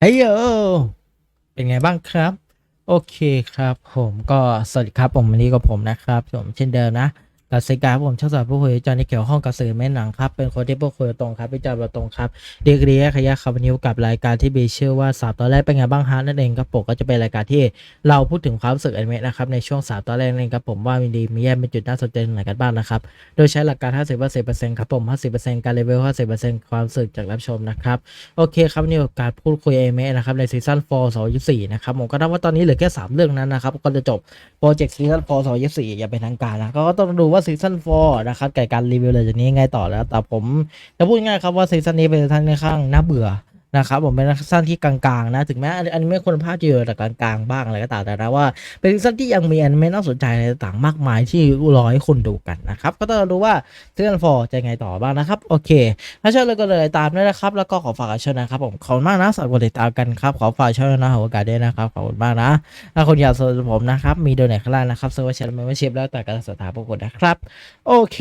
เฮ้ยโยเป็นไงบ้างครับ โอเคครับ ผมก็สวัสดีครับผมวันนี้กับผมนะครับผมเช่นเดิมนะ กับสกาผมชอบสอนผู้คุยจอที่เกี่ยวข้องกับสื่อแม่หนังครับเป็นคนที่พูดคุยตรงครับวิจารณ์ตรงครับเรียกเรียขยะครับวันนี้กับรายการที่มีชื่อว่าสามตอนแรกเป็นไงบ้างฮะนั่นเองครับผมก็จะเป็นรายการที่เราพูดถึงความรู้สึกอนิเมะนะครับในช่วงสามตอนแรกนั่นเองครับผมว่ามีดีมีแย่เป็นจุดน่าสนใจไหนกันบ้างนะครับโดยใช้หลักการ 50%ครับผม 50%การเลเวล 50%ความรู้สึกจากรับชมนะครับโอเคครับนี่โอกาสพูดคุยเอเมะนะครับในซีซั่น4 2024นะครับผมก็นับว่าตอนนี้เหลือแค่3เรื่องนั้นนะครับก็จะจบโปรเจกต์ซีซั่น4 2024อย่างเป็นทางการนะก็ต้องดูว่าซีซั่น4นะครับกับการรีวิวเลยจากนี้ยังไงต่อแล้ว แต่ผมจะพูดง่ายครับว่าซีซั่นนี้เป็นซีซั่นค่อนข้างน่าเบื่อ นะครับผมเป็นซีซั่นที่กลางๆนะถึงแม้อันนี้ไม่คุณภาพจะอยู่แต่กลางๆบ้างอะไรก็ตามแต่นะว่า เป็นซีซั่นที่ยังมีแอนิเมะน่าสนใจอะไรต่างมากมายที่รอให้คนดูกันนะครับก็ต้องดูว่าซีซั่น4จะยังไงต่อบ้างนะครับโอเคถ้าชอบเลยก็เลยตามด้วยนะครับ แล้วก็ขอฝากช่วยนะครับผมขอบคุณมากนะสำหรับกดติดตามกันครับขอฝากช่วยนะหัวกาเด้นะครับขอบคุณมากนะถ้าคนอยากสนับสนุนผมนะครับมีโดเนทข้างล่างนะครับเซอร์วิสเชนเมมเบอร์ชิพแล้วแต่การสถาปกนะครับ โอเค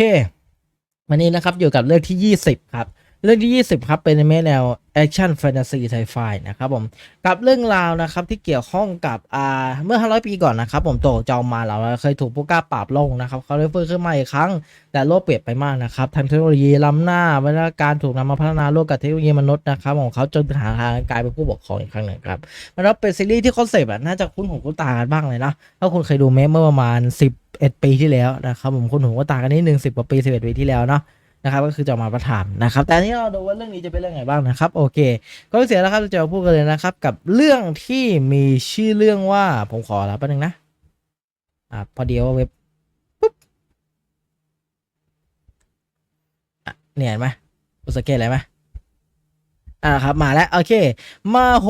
วันนี้นะครับอยู่กับเรื่องที่ 20 ครับ เรื่องที่ 20 ครับ เป็นอนิเมะแนวแอคชั่นแฟนตาซีไซไฟนะครับผมกับเรื่องราวนะครับที่เกี่ยวข้องกับอ่าเมื่อ 500 ปีก่อนนะครับผมโตจอมมาเราเคยถูกผู้กล้าปราบลงนะครับเขาได้ฟื้นขึ้นมาอีกครั้ง แต่โลกเปลี่ยนไปมากนะครับทางเทคโนโลยีล้ำหน้าวัฒนาการถูกนำมาพัฒนาร่วมกับเทคโนโลยีมนุษย์นะครับของเขาจนหาทางกลายเป็นผู้ปกครองอีกครั้งหนึ่งครับมันก็เป็นซีรีส์ที่คอนเซปต์น่าจะคุ้นหูคุ้นตากันบ้างเลยนะถ้าคุณเคยดูเมะเมื่อประมาณ 10 1ปีที่แล้วนะครับผมคุ้นหูคุ้นตากันนิดนึง10กว่าปี11ปีที่แล้วเนาะ นะครับก็คือจะมาประถามนะครับ แต่นี้เราดูว่าเรื่องนี้จะเป็นเรื่องไหนบ้างนะครับ โอเค ก็ไม่เสียแล้วครับเราจะมาพูดกันเลยนะครับ กับเรื่องที่มีชื่อเรื่องว่าผมขอรับแป๊บนึงนะอ่าพอดีว่าเว็บปุ๊บอะเนี่ยเห็นไหมอุสเกตอะไรไหม อ่าครับมาแล้วโอเค มาโฮ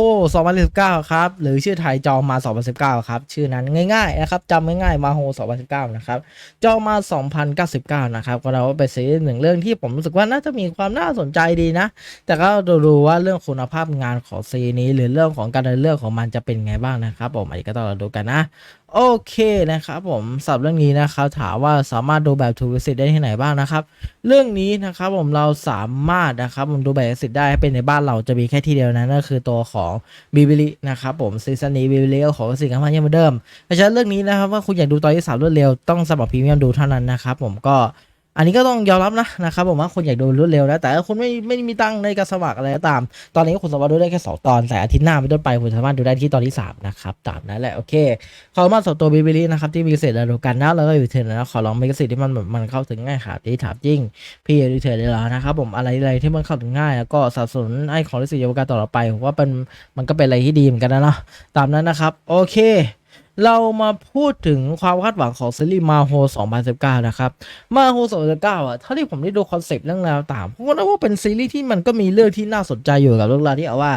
2019 ครับ หรือชื่อไทยจอมา 2019 ครับ ชื่อนั้นง่ายๆนะครับจำง่ายๆมาโฮ2019 นะครับจอมา 2099 นะครับ ก็เราเป็นซีรีส์หนึ่งเรื่องที่ผมรู้สึกว่าน่าจะมีความน่าสนใจดีนะ แต่ก็ดูๆว่าเรื่องคุณภาพงานของซีนี้ หรือเรื่องของการดำเนินเรื่องของมันจะเป็นไงบ้างนะครับผมอันนี้ก็ต้องเราดูกันนะโอเคนะครับผมสับเรื่องนี้นะครับถามว่าสามารถดูแบบทูวิสิตได้ที่ไหนบ้างนะครับ เรื่องนี้นะครับผมเราสามารถนะครับผมดูแบบสิทธิ์ได้เป็นในบ้านเราจะมีแค่ที่เดียวนะนั่นคือตัวของบิบิลินะครับผมซีซันนี้บิบิลิก็ขอสิทธิ์กันยังเหมือนเดิมเพราะฉะนั้นเรื่องนี้นะครับว่าคุณอยากดูตอนที่สามรวดเร็วต้องสมัครพรีเมียมดูเท่านั้นนะครับผมก็ อันนี้ก็ต้องยอมรับนะนะครับผมว่าคุณอยากดูรวดเร็วนะแต่ถ้าคุณไม่ไม่มีตังค์ในการสมัครอะไรก็ตาม ตอนนี้คุณสามารถดูได้แค่สองตอนแต่อาทิตย์หน้าเป็นต้นไปคุณสามารถดูได้ที่ตอนที่สามนะครับตามนั้นแหละโอเคขอมาสองตัวบิบิลินะครับที่มีเศษระดูกันนะแล้วก็อยู่เถื่อนนะขอลองมีเศษที่มันแบบมันเข้าถึงง่ายครับที่ถามจริงพี่รีเทิร์นเลยแล้วนะครับผมอะไรอะไรที่มันเข้าถึงง่าย แล้วก็สนับสนุนให้ของลิสิตยาวการต่อไปผมว่าเป็นมันก็เป็นอะไรที่ดีเหมือนกันนะเนาะตามนั้นนะครับโอเค เรามาพูดถึงความคาดหวังของซีรีส์มาโฮ2019 นะครับ มาโฮ2019 อะ เท่าที่ผมได้ดูคอนเซปต์เรื่องราวต่างผมก็ว่าเป็นซีรีส์ที่มันก็มีเรื่องที่น่าสนใจอยู่กับเรื่องราวที่เอาว่า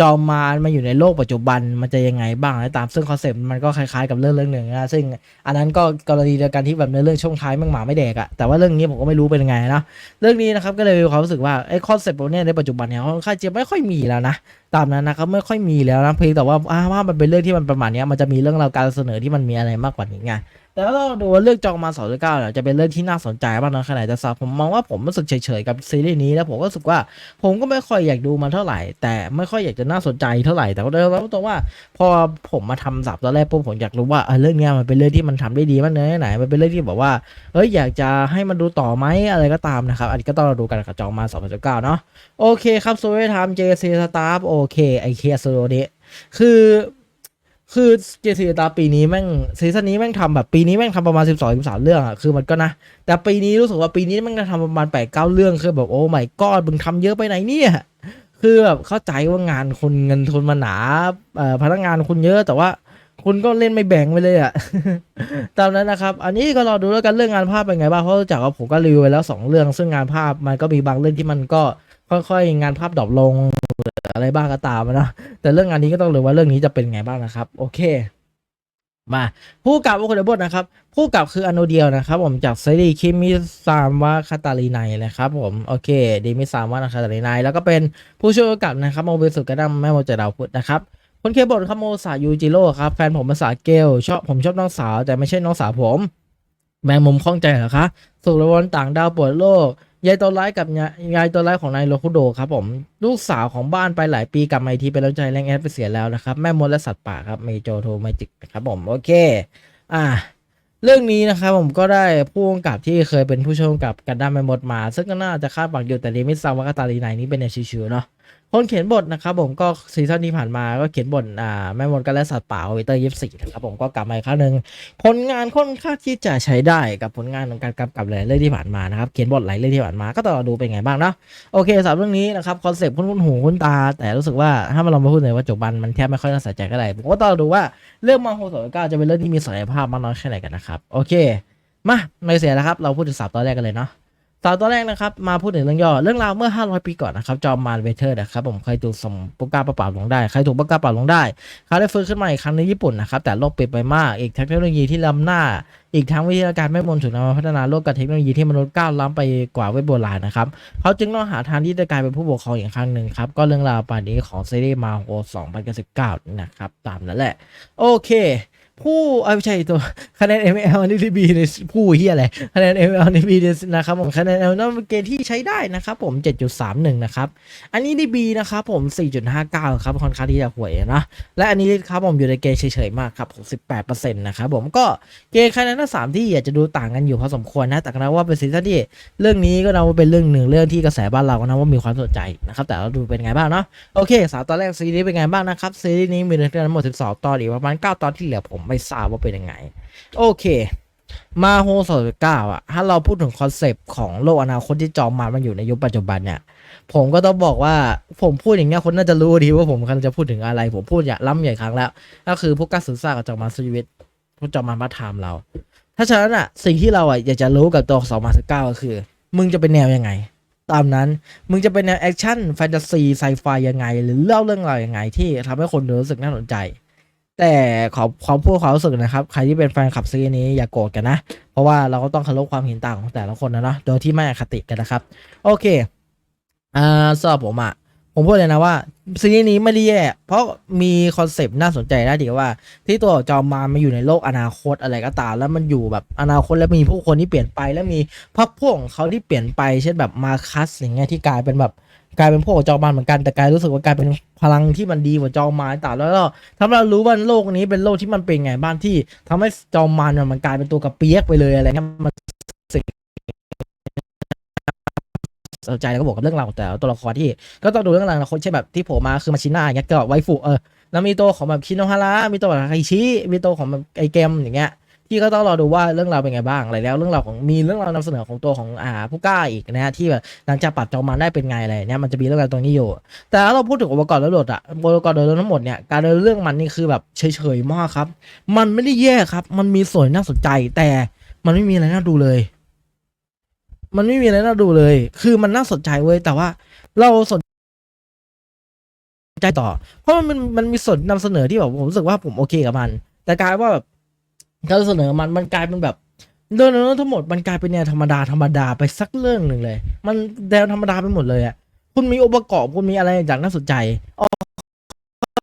จอมมารมาอยู่ในโลกปัจจุบันมันจะยังไงบ้างตามซึ่งคอนเซปต์มันก็คล้ายๆกับเรื่องเรื่องหนึ่งนะซึ่งอันนั้นก็กรณีเดียวกันที่แบบในเรื่องช่วงท้ายมันหมาไม่แดกอะแต่ว่าเรื่องนี้ผมก็ไม่รู้เป็นยังไงนะเรื่องนี้นะครับก็เลยมีความรู้สึกว่าไอ้คอนเซปต์พวกนี้ในปัจจุบันเนี่ยค่อนข้างจะไม่ค่อยมีแล้วนะตามนั้นนะครับไม่ค่อยมีแล้วนะเพียงแต่ว่าว่ามันเป็นเรื่องที่มันประมาณนี้มันจะมีเรื่องราวการเสนอที่มันมีอะไรมากกว่านี้ไง แต่ถ้าเราดูว่าเรื่องจองมาสองเก้าเนี่ยจะเป็นเรื่องที่น่าสนใจบ้างนะขนาดจะสับผมมองว่าผมรู้สึกเฉยๆกับซีรีส์นี้แล้วผมก็รู้สึกว่าผมก็ไม่ค่อยอยากดูมันเท่าไหร่ แต่ไม่ค่อยอยากจะน่าสนใจเท่าไหร่แต่ก็ได้รับตรงว่า พอผมมาทำสับตอนแรกปุ๊บผมอยากรู้ว่าเรื่องนี้มันเป็นเรื่องที่มันทำได้ดีมากเนื้อไหนมันเป็นเรื่องที่แบบว่าเอ้ยอยากจะให้มันดูต่อไหมอะไรก็ตามนะครับอันนี้ก็ต้องราดูกันกับจองมาสองพเก้าเนาะโอเคครับโซเวทามเจซีสตาร์โอเคไอเคียโซโนี้คือ คือเจซีตาปีนี้แม่งซีซั่นนี้แม่งทำแบบปีนี้แม่งทำประมาณสิบสองสิบสามเรื่องอะคือมันก็นะ แต่ปีนี้รู้สึกว่าปีนี้แม่งจะทำประมาณแปดเก้าเรื่องคือแบบโอ้ไม่ก็มึงทำเยอะไปไหนเนี่ยคือแบบเข้าใจว่างานคุณเงินทุนมันหนาเอ่อพนักงานคุณเยอะแต่ว่าคุณก็เล่นไม่แบ่งไปเลยอะตามนั้นนะครับ อันนี้ก็รอดูแล้วกันเรื่องงานภาพเป็นไงบ้าง เพราะจากว่าผมก็รีวิวไปแล้วสองเรื่อง ซึ่งงานภาพมันก็มีบางเรื่องที่มันก็ค่อยๆ งานภาพดรอปลงหรื อะไรบ้างก็ตามนะแต่เรื่องงานนี้ก็ต้องเลยว่าเรื่องนี้จะเป็นไงบ้างนะครับ โอเค มาผู้กับว่าคนในบทนะครับ ผู้กับคืออโนเดียวนะครับ ผมจากซีรีส์คิมิซามวะคาตาลีไนนะครับ ผมโอเคดีมิซามวะคาตาลีไนแล้วก็เป็นผู้ช่วยผู้กำกับนะครับโมเบสุกระดัมแม่โมเจดาวพุทธนะครับคนเขียบทครับโมสายูจิโร่ครับแฟนผมภาษาเกลชอบผมชอบน้องสาว แต่ไม่ใช่น้องสาวผม แมงมุมข้องใจเหรอคะสุรวนต่างดาวปวดโลก ยายตัวร้ายกับยายยายตัวร้ายของนายโลคุโดครับผมลูกสาวของบ้านไปหลายปีกลับมาทีไปแล้วใจแรงแอดไปเสียแล้วนะครับแม่มดและสัตว์ป่าครับเมโจโทไมจิกนะครับผมโอเค อ่า เรื่องนี้นะครับผมก็ได้ผู้กำกับที่เคยเป็นผู้ช่วยกับกันด้ามแม่มดมา ซึ่งก็น่าจะคาดหวังอยู่แต่ดีไม่ทราบว่ากาตาลีนายนี้เป็นแนวชิวๆเนาะคนเขียนบทนะครับผมก็ซีซั่นที่ผ่านมาก็เขียนบทอ่าแม่มดกันและสัตว์ป่าเวเตอร์ยี่สี่นะครับผมก็กลับมาอีกครั้งหนึ่งผลงานค่อนข้างที่จะใช้ได้กับผลงานของการกำกับหลายเรื่องที่ผ่านมานะครับเขียนบทหลายเรื่องที่ผ่านมาก็ต้องดูเป็นไงบ้างเนาะโอเคสำหรับเรื่องนี้นะครับคอนเซ็ปต์คุ้นหูคุ้นตา แต่รู้สึกว่าถ้ามาลองมาพูดเลยว่าจบบันมันแทบไม่ค่อยน่าสนใจก็ได้ผมก็ต้องดูว่าเรื่องมาโฮสก้าจะเป็นเรื่องที่มีศักยภาพมากน้อยแค่ไหนกันนะครับโอเคมาไม่เสียแล้วครับเราพูดถึงสาวตอนแรกกันเลยเนาะ สาวตอนแรกนะครับมาพูดถึงเรื่องย่อเรื่องราวเมื่อ 500 ปีก่อนนะครับจอมมารเวเทอร์นะครับผมเคยถูกสมปุกกาประปาลงได้ใครถูกปุกกาปราลงได้ เขาได้ฟื้นขึ้นมาอีกครั้งในญี่ปุ่นนะครับแต่โลกเปลี่ยนไปมากอีกทั้งเทคโนโลยีที่ล้ำหน้า อีกทั้งวิทยาการไม่มนถูกนำมาพัฒนาโลกกับเทคโนโลยีที่มนุษย์ก้าวล้ำไปกว่าเวทโบราณนะครับเขาจึงต้องหาทางที่จะกลายเป็นผู้ปกครองอีกครั้งหนึ่งครับก็เรื่องราวป่านนี้ของซีรีส์มาโฮ2019นะครับตามนั้นแหละโอเค ผู้เอ้ยไม่ใช่ตัวคะแนน ML ใน DB ในผู้เฮียอะไรคะแนน ML ใน DB นะครับผมคะแนน ML นั่นเป็นเกณฑ์ที่ใช้ได้นะครับผม 7.31 นะครับ อันนี้ DB นะครับผม 4.59 ครับค่อนข้างที่จะห่วยนะ และอันนี้ครับผมอยู่ในเกณฑ์เฉยๆมากครับ68%นะครับผมก็เกณฑ์คะแนนทั้งสามที่อาจจะดูต่างกันอยู่พอสมควรนะแต่ก็นับว่าเป็นซีซั่นที่เรื่องนี้ก็นับว่าเป็นเรื่องหนึ่งเรื่องที่กระแสบ้านเราก็นับว่ามีความสนใจนะครับแต่เราดูเป็นไงบ้างเนาะโอเคสาวตอนแรกซีรีส์เป็นไงบ้างนะครับซีรีส์นี้มีเนื้อเรื่องทั้งหมด12 ตอนอีกประมาณ9ตอนที่เหลือผมไม่ทราบว่าเป็นยังไง โอเคมาโฮสอเก้าอะ ถ้าเราพูดถึงคอนเซปต์ของโลกอนาคตที่จอมมารมันอยู่ในยุคปัจจุบันเนี่ย ผมก็ต้องบอกว่าผมพูดอย่างเงี้ยคนน่าจะรู้ดีว่าผมกำลังจะพูดถึงอะไร ผมพูดอย่าล้ำใหญ่ครั้งแล้ว ก็คือพวกการสื่อสากับจอมมารสวิตพวกจอมมารมาถามเรา ถ้าฉะนั้นอะ สิ่งที่เราอะอยากจะรู้กับตัวสองมาสเก้าก็คือ มึงจะเป็นแนวยังไง ตามนั้น มึงจะเป็นแนวแอคชั่นแฟนตาซีไซไฟยังไง หรือเล่าเรื่องราวยังไง ที่ทำให้คนรู้สึกน่าสนใจ แต่ขอขอพูดความรู้สึกนะครับ ใครที่เป็นแฟนคลับซีรีส์นี้อย่าโกรธกันนะ เพราะว่าเราก็ต้องเคารพความเห็นต่างของแต่ละคนนะเนาะโดยที่ไม่อคติกันนะครับ โอเคอ่าสำหรับผมอะผมพูดเลยนะว่าซีรีส์นี้ไม่ได้แย่เพราะมีคอนเซปต์น่าสนใจนะดีว่า ที่ตัวจอมมารมาอยู่ในโลกอนาคตอะไรก็ตาม แล้วมันอยู่แบบอนาคตแล้วมีผู้คนที่เปลี่ยนไปแล้วมีพักพวกของเขาที่เปลี่ยนไปเช่นแบบมาคัสอย่างเงี้ยที่กลายเป็นแบบ กลายเป็นพวกจอมมารเหมือนกันแต่กลายรู้สึกว่ากลายเป็นพลังที่มันดีกว่าจอมมารต่างแล้วก็ทำให้เรารู้ว่าโลกนี้เป็นโลกที่มันเป็นไงบ้างที่ทำให้จอมมารเนี่ยมันกลายเป็นตัวกระเปียกไปเลยอะไรเงี้ยมันสนใจแล้วก็บอกกับเรื่องราวของแต่ตัวละครที่ ก็ต้องดูเรื่องราวของคนเช่นแบบที่โผล่มาคือมาชิน่าอย่างเงี้ยก็ไวฟุเออแล้วมีตัวของแบบคิโนฮาระมีตัวแบบไคชิมีตัวของแบบไอเกมอย่างเงี้ย ที่ก็ต้องรอดูว่าเรื่องราวเป็นไงบ้างอะไรแล้ว เรื่องราวของมีเรื่องราวนำเสนอของตัวของอ่าผู้กล้าอีกนะฮะที่แบบหลังจากปรับจอมันได้เป็นไงอะไรเนี่ยมันจะมีเรื่องราวตรงนี้อยู่ แต่ถ้าเราพูดถึงองค์ประกอบแล้วโดดอะองค์ประกอบโดยรวมทั้งหมดเนี่ยการเดินเรื่องมันนี่คือแบบเฉยๆมากครับ มันไม่ได้แย่ครับ มันมีส่วนน่าสนใจ แต่มันไม่มีอะไรน่าดูเลย มันไม่มีอะไรน่าดูเลย คือมันน่าสนใจเว้ยแต่ว่าเราสนใจต่อ เพราะมันมันมีส่วนนำเสนอที่แบบผมรู้สึกว่าผมโอเคกับมัน แต่กลายว่าแบบ การเสนอมันมันกลายเป็นแบบเรื่องนั้นทั้งหมดมันกลายเป็นแนวธรรมดาธรรมดาไปสักเรื่องหนึ่งเลย มันแนวธรรมดาไปหมดเลยอะคุณมีองค์ประกอบคุณมีอะไรอย่างน่าสนใจอ๋อ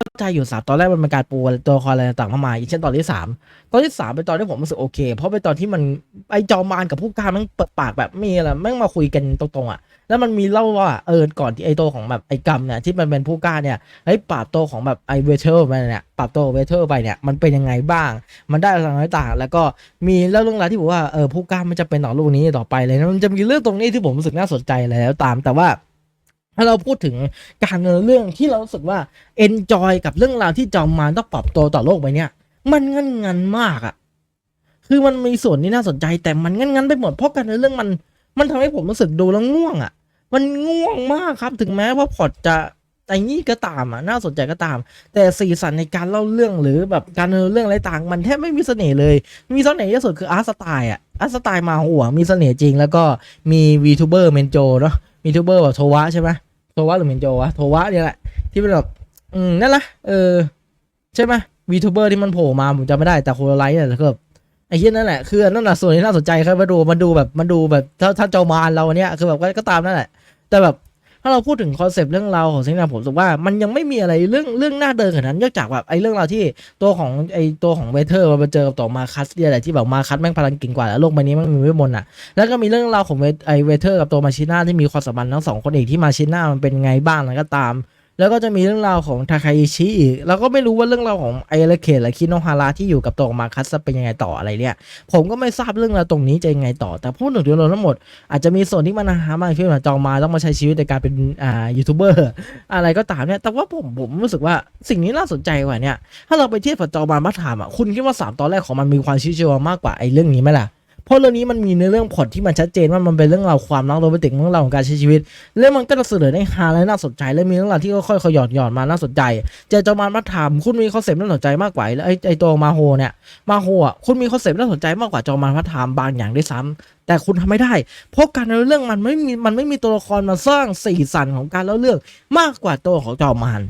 เข้าใจอยู่สามตอนแรกมันเป็นการปูตัวละครอะไรต่างๆมากมายอย่างเช่นตอนที่สามตอนที่สามเป็นตอนที่ผมรู้สึกโอเค เพราะเป็นตอนที่มันไอจอมารกับผู้กล้ามันเปิดปากแบบมีอะไรแม่งมาคุยกันตรงๆอะ แล้วมันมีเล่าว่าเออก่อนที่ไอโตของแบบไอกรรมเนี่ยที่มันเป็นผู้กล้าเนี่ยไอปราบโตของแบบไอเวเทอร์ไปเนี่ยปราบตัวเวเทอร์ไปเนี่ยมันเป็นยังไงบ้าง มันได้อะไรต่างๆแล้วก็มีเรื่องราวที่บอกว่าเออผู้กล้ามันจะเป็นต่อลูกนี้ต่อไปเลยนะมันจะมีเรื่องตรงนี้ที่ผมรู้สึกน่าสนใจแล้วตามแต่ว่าถ้าเราพูดถึงการเดินเรื่องที่เรารู้สึกว่าเอนจอยกับเรื่องราวที่จอมมารต้องปรับตัวต่อโลกใบเนี้ยมันงันงันๆมากอะคือมันมีส่วนที่น่าสนใจแต่มันงันงันๆไปหมดเพราะการเดินเรื่องมัน มันทำให้ผมรู้สึกดูแล้วง่วงอะ มันง่วงมากครับถึงแม้ว่าพอร์ตจะไอ้นี่ก็ตามอะน่าสนใจก็ตาม แต่สีสันในการเล่าเรื่องหรือแบบการเดินเรื่องอะไรต่าง มันแทบไม่มีเสน่ห์เลย มีเสน่ห์ที่สุดคืออาร์ตสไตล์อะอาร์ตสไตล์มาหัวมีเสน่ห์จริง แล้วก็มีวีทูเบอร์เมนโจเนาะมีทูเบอร์แบบโทวะใช่ไหมโทวะหรือเมนโจวะโทวะเนี่ยแหละที่เป็นแบบอืมนั่นแหละเออใช่ไหมวีทูเบอร์ที่มันโผล่มาผมจำไม่ได้แต่โคโรไลท์เนี่ยคือแบบไอ้เหี้ยนั่นแหละคือนั่นแหละส่วนที่น่าสนใจครับมาดูมาดูแบบมาดูแบบถ้าถ้าเจ้ามารเราเนี่ยคือแบบก็ก็ตามนั่นแหละ แต่แบบถ้าเราพูดถึงคอนเซปต์เรื่องราวของซิงนาผมรู้สึกว่ามันยังไม่มีอะไรเรื่องเรื่องน่าเดินขนาดนั้นนอกจากแบบไอ้เรื่องราวที่ตัวของไอ้ตัวของเวเทอร์มาเจอกับต่อมาคัสเนี่ยอะไรที่แบบมาคัสแม่งพลังเก่งกว่าแล้วโลกใบนี้มันมีเวทมนต์อะแล้วก็มีเรื่องราวของเวไอเวเทอร์กับตัวมาชิน่าที่มีความสัมพันธ์ทั้งสองคนอีกที่มาชิน่ามันเป็นไงบ้างแล้วก็ตาม แล้วก็จะมีเรื่องราวของทาคาอิชิอีก แล้วก็ไม่รู้ว่าเรื่องราวของไอเลเคและคิโนฮาระที่อยู่กับตัวมาคัสจะเป็นยังไงต่ออะไรเนี่ยผมก็ไม่ทราบเรื่องราวตรงนี้จะยังไงต่อ แต่พูดถึงโดยรวมทั้งหมด อาจจะมีส่วนที่มันหามาที่จองมาต้องมาใช้ชีวิตในการเป็นอ่ายูทูบเบอร์อะไรก็ตามเนี่ยแต่ว่าผมผมรู้สึกว่าสิ่งนี้น่าสนใจกว่าเนี่ยถ้าเราไปเทียบกับจองมามาถามอะคุณคิดว่าสามตอนแรกของมันมีความชิวๆมากกว่าไอเรื่องนี้ไหมล่ะ เพราะเรื่องนี้มันมีในเรื่องผลที่มันชัดเจนว่ามันเป็นเรื่องราวความรักโรแมนติกเรื่องราวของการใช้ชีวิต แล้วมันก็จะเสนอได้ฮาและน่าสนใจ และมีเรื่องราวที่ค่อยๆขยอดหย่อนมาน่าสนใจเจอจอมานมาถามคุณมีคอนเซปต์น่าสนใจมากกว่าแล้วไอ้ไอ้ตัวมาโฮเนี่ยมาโฮอะคุณมีคอนเซปต์น่าสนใจมากกว่าจอมานมาถามบางอย่างด้วยซ้ำแต่คุณทำไม่ได้ เพราะการเล่าเรื่องมันไม่มีมันไม่มีตัวละครมาสร้างสีสันของการเล่าเรื่องมากกว่าตัวของจอมาน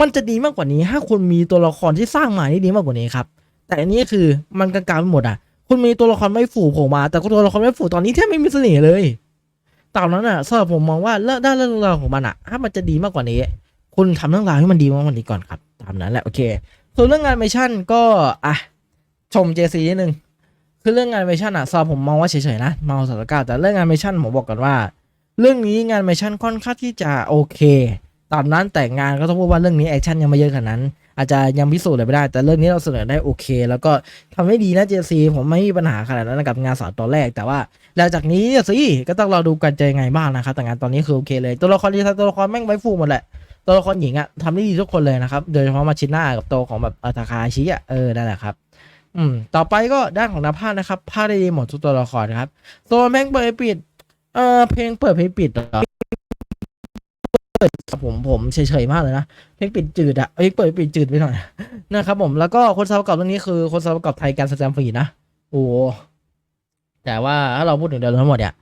มันจะดีมากกว่านี้ ถ้าคุณมีตัวละครที่สร้างมาที่ดีมากกว่านี้ครับ แต่อันนี้คือมันกลางๆไปหมดอะ คุณมีตัวละครไม่ฝูโผล่มา แต่ตัวละครไม่ฝูตอนนี้แทบไม่มีเสน่ห์เลยตามนั้นอะสำหรับผมมองว่าเรื่องด้านเรื่องราวของมันอะถ้ามันจะดีมากกว่านี้ คุณทำเรื่องราวให้มันดีมากกว่านี้ก่อนครับ ตามนั้นแหละโอเค ส่วนเรื่องงานเมชั่นก็อะชมเจซีนิดนึงคือเรื่องงานเมชั่นอะสำหรับผมมองว่าเฉยๆนะเมาสารกาแต่เรื่องงานเมชั่นผมบอกกันว่า เรื่องนี้งานเมชั่นค่อนข้างที่จะโอเค ตามนั้นแต่งงานก็ต้องพูดว่าเรื่องนี้แอคชั่นยังไม่เยอะขนาดนั้น อาจจะยังพิสูจน์อะไรไม่ได้ แต่เรื่องนี้เราเสนอได้โอเค แล้วก็ทำให้ดีนะเจซีผมไม่มีปัญหาขนาดนั้นกับงานสอนตอนแรก แต่ว่าหลังจากนี้เนี่ยสิก็ต้องรอดูกันจะยังไงบ้างนะครับ แต่งานตอนนี้คือโอเคเลย ตัวละครดีไซน์ตัวละครแม่งไว้ฟูหมดแหละตัวละครหญิงอะทำได้ดีทุกคนเลยนะครับโดยเฉพาะมาชิน่ากับตัวของแบบอาตาคาชิอะเออนั่นแหละครับอืมต่อไปก็ด้านของนักพากนะครับพากได้ดีหมดทุกตัวละครนะครับตัวแม่งเปิดปิดเออเพลงเปิดเพลงปิดเหรอ ผมผมเฉยๆมากเลยนะเพลงปิดจืดอะเอ้ยเปิดปิดจืดไปหน่อยนะครับผมแล้วก็คนสาวประกอบเรื่องนี้คือคนสาวประกอบไทยการแสดงฟรีนะโอ้โหแต่ว่าถ้าเราพูดถึงเดิมทั้งหมดเนี่ย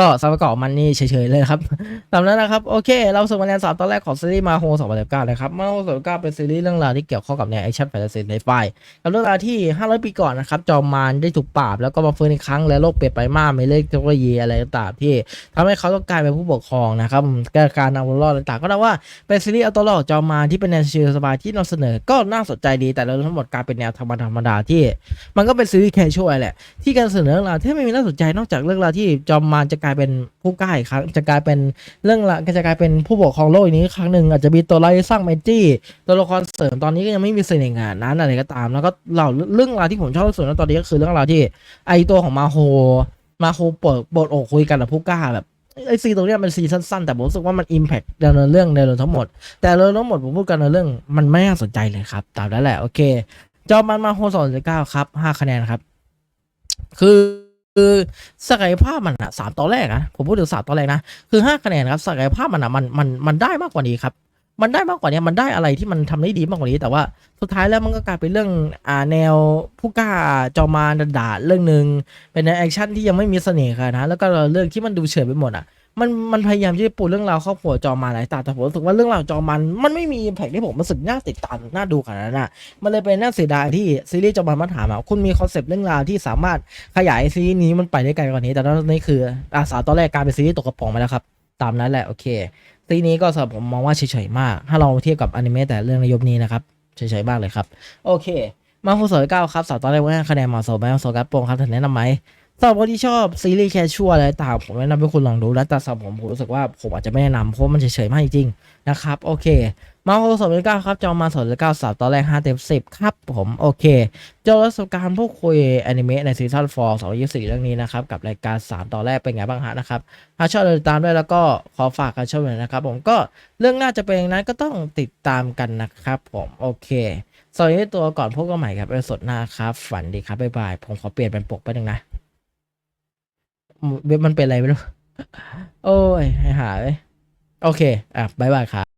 ก็สาวประกอบมันนี่เฉยๆเลยครับ ตามนั้นนะครับ โอเค เราส่งมาแนนสามตอนแรกของซีรีส์มาโฮ2019นสิบเก้านะครับมาโฮ2019เก้าเป็นซีรีส์เรื่องราวที่เกี่ยวข้องกับแนวแอคชั่นแฟนตาซีในไฟกับเรื่องราวที่500ปีก่อนนะครับ จอมมารได้ถูกปราบแล้วก็มาฟื้นอีกครั้งและโลกเปลี่ยนไปมากไม่เล่นเทคโนโลยีอะไรต่างๆที่ทำให้เขาต้องกลายเป็นผู้ปกครองนะครับการเอาตัวรอดต่างๆก็นับว่าเป็นซีรีส์เอาตัวรอดจอมมารที่เป็นแนวชิลสบายที่นำเสนอก็น่าสนใจดีแต่เราทั้งหมดกลายเป็นแนวธรรมดาธรรมดาที่ มันก็เป็นซีรีส์แคชชวลแหละที่การเสนอเรื่องราวที่ไม่มีน่าสนใจนอกจากเรื่องราวที่จอมมารจะกลายายเป็นผู้กล้าอีกครั้งจะกลายเป็นเรื่องราวจะกลายเป็นผู้ปกครองโลกอีกนี้ครั้งหนึ่งอาจจะมีตัวร้ายสร้างเมจี้ตัวละครเสริมตอนนี้ก็ยังไม่มีเสน่ห์งานนั้นอะไรก็ตาม แล้วก็เราเรื่องราวที่ผมชอบที่สุดในตอนนี้ก็คือเรื่องราวที่ไอตัวของมาโฮมาโฮเปิดบทอกคุยกันกับผู้กล้าแบบไอซีตรงนี้ยเป็นซีสั้นๆ แต่ผมรู้สึกว่ามันอิมแพคในเรื่องในเรื่องทั้งหมด แต่เรื่องทั้งหมดผมพูดกันในเรื่องมันไม่น่าสนใจเลยครับ ตามนั้นแหละโอเคจอมันมาโฮสองเก้าครับห้าคะแนนครับ คือ คือศักยภาพมันอะสามตอนแรกนะผมพูดถึงสามตอนแรกนะคือห้าคะแนนครับศักยภาพมันอะมันมันมันได้มากกว่านี้ครับ มันได้มากกว่านี้มันได้อะไรที่มันทำได้ดีมากกว่านี้ แต่ว่าสุดท้ายแล้วมันก็กลายเป็นเรื่องอ่าแนวผู้กล้าจอมาด่าเรื่องหนึ่งเป็นแนวแอคชั่นที่ยังไม่มีเสน่ห์ขนาดนะแล้วก็เรื่องที่มันดูเฉยไปหมดอะ มันมันพยายามที่จะปูเรื่องราวครอบครัวจอมารหลายตาแต่ผมรู้สึกว่าเรื่องราวจอมารมันไม่มีแผกที่ผมรู้สึกน่าติดตามน่าดูขนาดนั้นอะมันเลยเป็นน่าเสียดายที่ซีรีส์จอมมันมาถามอะคุณมีคอนเซปต์เรื่องราวที่สามารถขยายซีรีส์นี้มันไปได้ไกลกว่านี้ แต่ตอนนี้คืออาสาตอนแรกกายเป็นซีรีส์ตกกระป๋องไปแล้วครับตามนั้นแหละโอเคซีนี้ก็สำหรับผมมองว่าเฉยๆมาก ถ้าเราเทียบกับอนิเมะแต่เรื่องในยุคนี้นะครับเฉยๆมากเลยครับ โอเค มาฟูสอยเก้าครับสาวตอนแรกว่าคะแนนมาโซแมโซกัสโปงครับท่านแนะนำไหม สำหรับคนที่ชอบซีรีส์แคชชัวอะไรต่างผมแนะนำให้คุณลองดูแล้วแต่สำหรับผมผมรู้สึกว่าผมอาจจะไม่แนะนำเพราะมันเฉยๆมากจริงๆนะครับ โอเค มาโฮสองเก้าครับ จอมาสองเก้าสามตอนแรกห้าเต็มสิบครับผมโอเค เจอประสบการณ์พูดคุยแอนิเมะในซีซั่นฟอร์สองยี่สี่เรื่องนี้นะครับ กับรายการสามตอนแรกเป็นไงบ้างฮะนะครับถ้าชอบติดตามด้วยแล้วก็ขอฝากกันชมหน่อยนะครับผมก็เรื่องน่าจะเป็นอย่างนั้นก็ต้องติดตามกันนะครับ ผมโอเคสวัสดีตัวก่อนพบกันใหม่ครับเอพิโซดหน้าครับ ฝันดีครับบ๊ายบายผมขอเปลี่ยนเป็นปกไปหนึ่งนะ เว็บมันเป็นอะไรไม่รู้ โอ้ยให้หาเลยโอเค อะบายบายครับ